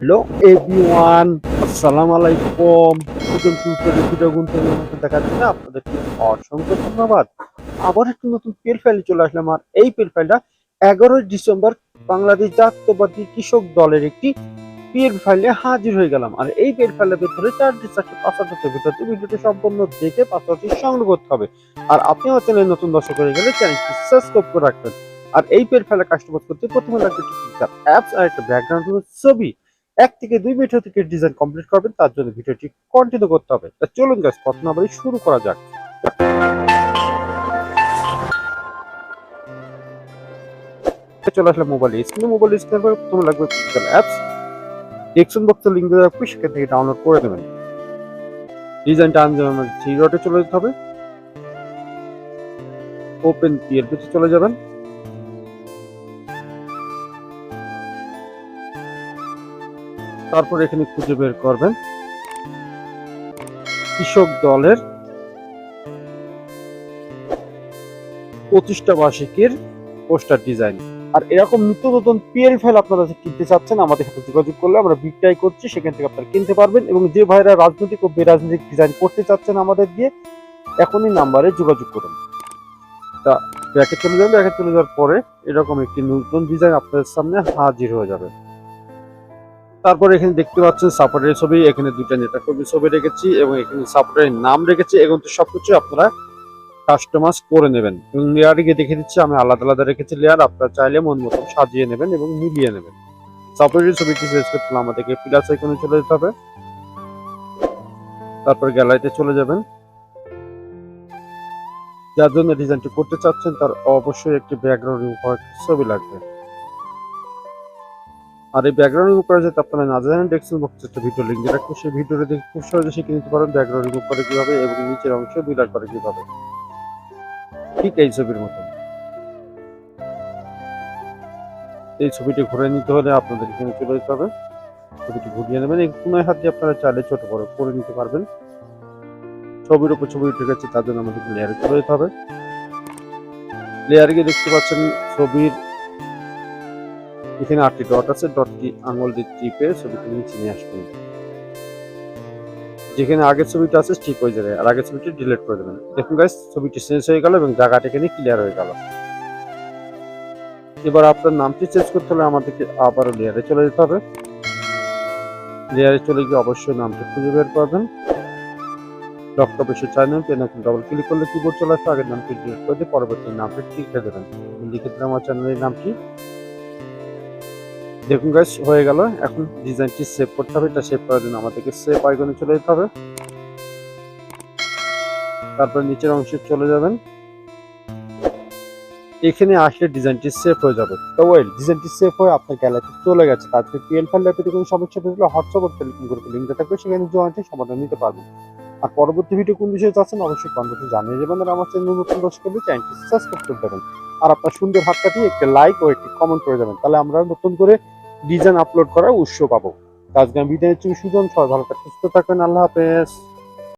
Hello everyone আসসালামু আলাইকুম নতুন টিউটোরিয়াল ভিডিও গুনতে দেখা যাচ্ছে আপনাদেরকে অসংখ্য ধন্যবাদ। আবার একটি নতুন পেল ফাইলে চলে আসলাম। আর এই পেল ফাইলটা এগারোই ডিসেম্বর বাংলাদেশ জাতীয়বাদী কৃষক দলের একটি পেল ফাইলে হাজির হয়ে গেলাম। আর এই পেল ফাইলের ভিতরে চারটি চারটি পাসওয়ার্ডের ভিতরে ভিডিওটি সম্পূর্ণ দেখে পাসওয়ার্ডটি সংগ্রহ করতে হবে। আর আপনি আমার চ্যানেলে নতুন দর্শক হয়ে গেলে চ্যানেলটি সাবস্ক্রাইব করে রাখবেন। আর এই পেল ফাইলে কাস্টমাইজ করতে প্রথমে লাগবে অ্যাপস আর একটা ব্যাকগ্রাউন্ড ছবি। এক থেকে দুই ভিডিও থেকে ডিজাইন কমপ্লিট করবেন, তার জন্য ভিডিওটি কন্টিনিউ করতে হবে। তা চলুন গাছ কথা না শুরু করা যাক। চলে আসলে মোবাইল স্ক্রিনে মোবাইল স্ক্রিনে প্রথমে লাগবে পিক্সেল অ্যাপস ডেক্সন বক্সের লিঙ্ক দেওয়া রাখবে সেখান থেকে ডাউনলোড করে নেবেন। ডিজাইনটা আনতে আমাদের থ্রি ডটে চলে যেতে হবে। ওপেন পিএলপিতে চলে যাবেন। তারপর এখানে খুঁজে বের করবেন। কৃষক দলের প্রতিষ্ঠা বার্ষিকীর পোস্টার ডিজাইন। আর এরকম নিত্য নতুন পিএল ফাইল আপনারা কিনতে চাচ্ছেন, আমাদের সাথে যোগাযোগ করলে আমরা বিক্রয় করছি, সেখান থেকে আপনারা কিনতে পারবেন এবং যে ভাইরা রাজনৈতিক ও বেরাজনৈতিক ডিজাইন করতে চাচ্ছেন আমাদের দিয়ে, এখনই নাম্বারে যোগাযোগ করুন। তা, ব্যাকে চলে যাবেন ব্যাকে চলে যাওয়ার পরে এরকম একটি নতুন ডিজাইন আপনাদের সামনে হাজির হয়ে যাবে। তারপর এখানে দেখতে পাচ্ছেন সাপোর্টের ছবি, এখানে দুইটা নেতা কর্মীর ছবি রেখেছি এবং এখানে সাপোর্টের নাম রেখেছি এবং তো সবকিছু আপনারা কাস্টমাইজ করে নেবেন। এবং লেয়ারে গিয়ে দেখে দিচ্ছি, আমি আলাদা আলাদা রেখেছি লেয়ার আপনারা চাইলে মন মতন সাজিয়ে নেবেন এবং মিলিয়ে নেবেন। সাপোর্টের ছবিটি সিলেক্ট করতে আমাদেরকে প্লাস আইকনে চলে যেতে হবে। তারপর গ্যালারিতে চলে যাবেন। যার জন্য ডিজাইনটি করতে চাচ্ছেন, তার অবশ্যই একটি ব্যাকগ্রাউন্ড ছবি লাগবে। আর এই ব্যাকগ্রাউন্ডের উপরে যাতে আপনারা না জানেন ডেস্কটপ বক্সে একটা ভিডিও লিঙ্ক রাখব সেই ভিডিওটা দেখে খুব সহজে শিখে নিতে পারেন ব্যাকগ্রাউন্ডের উপরে কীভাবে এবং নিচের অংশ বিলার করে কীভাবে। ঠিক এই ছবির মতো এই ছবিটি ঘুরে নিতে হলে আপনাদের এখানে চলে যেতে হবে। ছবিটি ঘুরিয়ে নেবেন। এই কোনায় হাত দিয়ে আপনারা চাইলে ছোট বড় করে নিতে পারবেন। ছবির উপর ছবি উঠে গেছে, তার জন্য আমাদেরকে লেয়ারে চলে যেতে হবে। লেয়ারে গিয়ে দেখতে পাচ্ছেন ছবির এখানে আটটি ডট আছে ডটটি আঙুল দিয়ে টিপে ছবিটি নিচে নিয়ে আসবেন। যেখানে আগের ছবিটা আছে, ঠিক হয়ে যাবে। আর আগের ছবিটি ডিলিট করে দেবেন। দেখুন গাইস ছবিটি চেঞ্জ হয়ে গেল এবং জায়গাটা এখানে ক্লিয়ার হয়ে গেল। এবার আপনার নামটি চেঞ্জ করতে হলে আমাদেরকে আবারও লেয়ারে চলে যেতে হবে। লেয়ারে চলে গিয়ে অবশ্যই নামটি খুঁজে বের করবেন। ডক্টর চাই নাম পেন এখন ডবল ক্লিক করলে কিবোর্ড চলে আসবে আগের নামটি ডিলিট করে দিয়ে পরবর্তী নামটি লিখে দেবেন। লিখে দিলাম আমার চ্যানেলের নামটি। দেখুন গাইস হয়ে গেল। এখন ডিজাইনটি সেভ করতে হবে, এটা সেভ করার জন্য আমাদেরকে সেভ আইকনে চলে যেতে হবে। তারপর নিচের অংশে চলে যাবেন। এখানে আসলে ডিজাইনটি সেভ হয়ে যাবে। তো ওয়েল ডিজাইনটি সেভ হয়ে আপনার গ্যালারিতে চলে গেছে। তারপরে পিএল ফাইল ল্যাপে কোনো সমস্যা থাকলে হোয়াটসঅ্যাপ টেলিফোন গ্রুপে লিঙ্কটা থাকবে, সেখানে জয়েন্টে সমাধান নিতে পারবেন। আর পরবর্তী ভিডিও কোন বিষয়ে চাচ্ছেন অবশ্যই কমেন্টে জানিয়ে যাবেন আর আমার চ্যানেল নতুন দর্শক করলে চ্যানেলটি সাবস্ক্রাইব করে দেবেন। আর আপনার সুন্দর হাতটাটি একটি লাইক ও একটি কমেন্ট করে দেবেন। তাহলে আমরা নতুন করে ডিজাইন আপলোড করার উৎস পাবো। আজকে আমি বিদায় নিচ্ছি। সুজন সবাই ভালো থাকবেন সুস্থ থাকবেন। আল্লাহ হাফেজ।